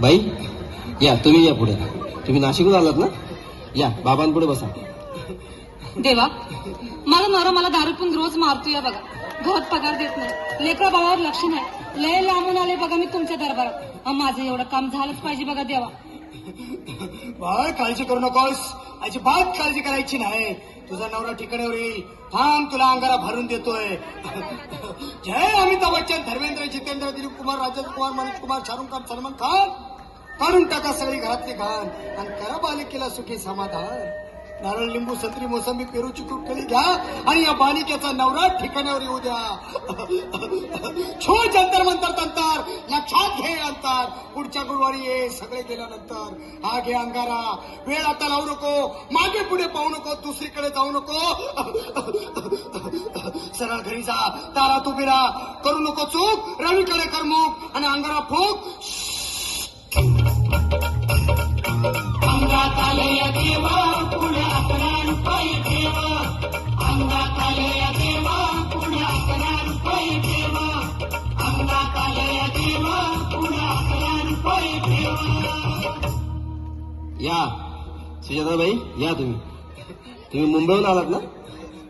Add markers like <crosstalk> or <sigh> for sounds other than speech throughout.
बाई या तुम्ही या पुढे. तुम्ही नाशिकहून आलात ना? या बाबांपुढे बसा. देवा माझा नवरा मला दारू पण रोज मारतोय बघा. घरात पगार देत नाही. लेकरा बाळावर लक्ष नाही. लय लांबून आले बघा मी तुमच्या दरबारात. माझं एवढं काम झालंच पाहिजे बघा देवा. बाळ काळजी करू नकोस. अजिबात काळजी करायची नाही. तुझा नवरा ठिकाणावर येईल. थांब तुला अंगारा भरून देतोय. जय अमिताभ बच्चन धर्मेंद्र जितेंद्र दिलीप कुमार राजेंद्र कुमार मनोज कुमार शाहरुख खान सलमान खान काढून टाका सगळी घरातली घाण आणि करा बालिकेला सुखी समाधान. नारळ लिंबू संत्री मोसंबी पेरू चिकू केळी घ्या आणि या बालिकेचा नवरा ठिकाणावर येऊ द्या. <laughs> छो जंतर मंतर तंतर लक्षात घे अंतर. पुढच्या गुरुवारी ये सगळे गेल्यानंतर. हा घे अंगारा. वेळ आता लावू नको. मागे पुढे पाहू नको. दुसरीकडे जाऊ नको. <laughs> सरळ घरी जा. तारा तू बिरा करू नको चूक. रवीकडे कर मुख आणि अंगारा या. सुजाताबाई या तुम्ही. तुम्ही मुंबईहून आलात ना?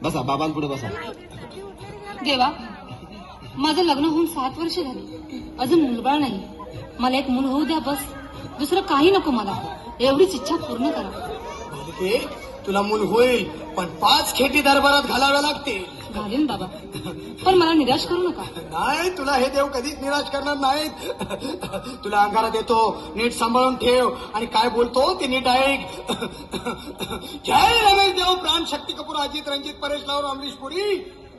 बसा बाबांपुढे बसा. देवा माझं लग्न होऊन सात वर्ष झाली. अजून मुलबाळ नाही. मला एक मूल होऊ द्या बस. दुसरं काही नको मला. एवढीच इच्छा पूर्ण करा. तुला मूल होईल पण पाच खेटी दरबारात घालाव्या लागतील. घालीन बाबा. पण मला निराश करू नका. नाही तुला हे देव कधीच निराश करणार नाहीत. तुला अंगारा देतो नीट सांभाळून ठेव. आणि काय बोलतो ते नीट ऐक. जय रमेश देव प्राण शक्ती कपूर अजित रंजित परेश लावर अमरीश पुरी.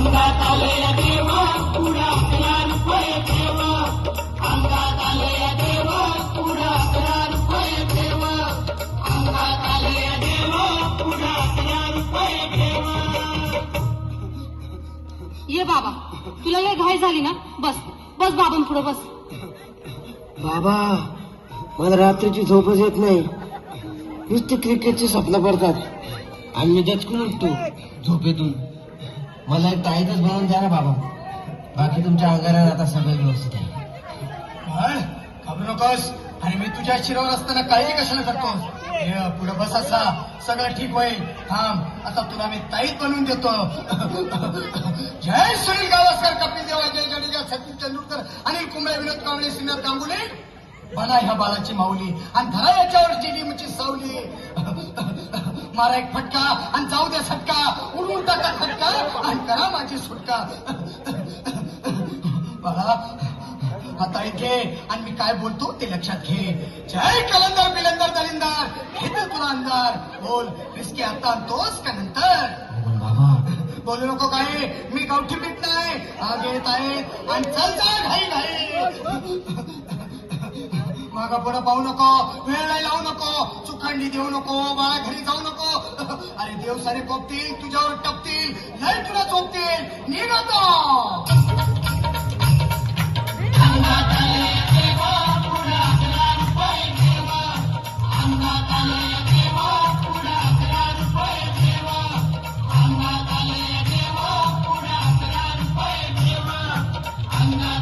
अंगात आले देवा पुढे अकरा रुपये अंगात आले देवा पुढे अकरा रुपये अंगात आले देवा पुढे अकरा रुपये ये बाबा तुला लय घाई झाली ना? बस बस बाबां पुढे बस. बाबा मला रात्रीची झोपच येत नाही. नुसती क्रिकेटची स्वप्न पडतात. आणि मी दचकून उठतो. झोपेतून. मला एक ताईतच बनवून द्या ना बाबा. बाकी तुमच्या अंगारात आता सगळं व्यवस्थित आहे. घाबरू नकोस. आणि मी तुझ्या शिरावर असताना काही कशाला करतोस? हे पुढे बस असा. सगळं ठीक होईल. थांब. आता तुला मी ताईत बनवून देतो. <laughs> जय सुनील गावस्कर कपिल देवा जय जडेजा सचिन तेंडुलकर अनिल कुंबळे विनोद कांबळे श्रीनाथ गांगुले बना ह्या बाळाची माऊली आणि धरा याच्यावर जेडीमची सावली. <laughs> मारा एक फटका आणि जाऊ द्या सटका उडवून टाका फटका आणि करा माझी सुटका. बाळा आता घे आणि मी काय बोलतो ते लक्षात घे. जय कलंदर बिलंदर दलिंदर. घेते तुला अंधार. बोल रिस्की आता आणतोस का नंतर? बोलू नको काय मी गावठी पीठ नाही. आग येत आहे आणि चल चल घाई घाई. मागा पुढं पाहू नको. वेळ नाही लावू नको. चुखांडी देऊ नको. बाळा घरी जाऊ नको. <laughs> अरे देव सारे कोपतील तुझ्यावर टपतील लय तुला चोपतील निघतो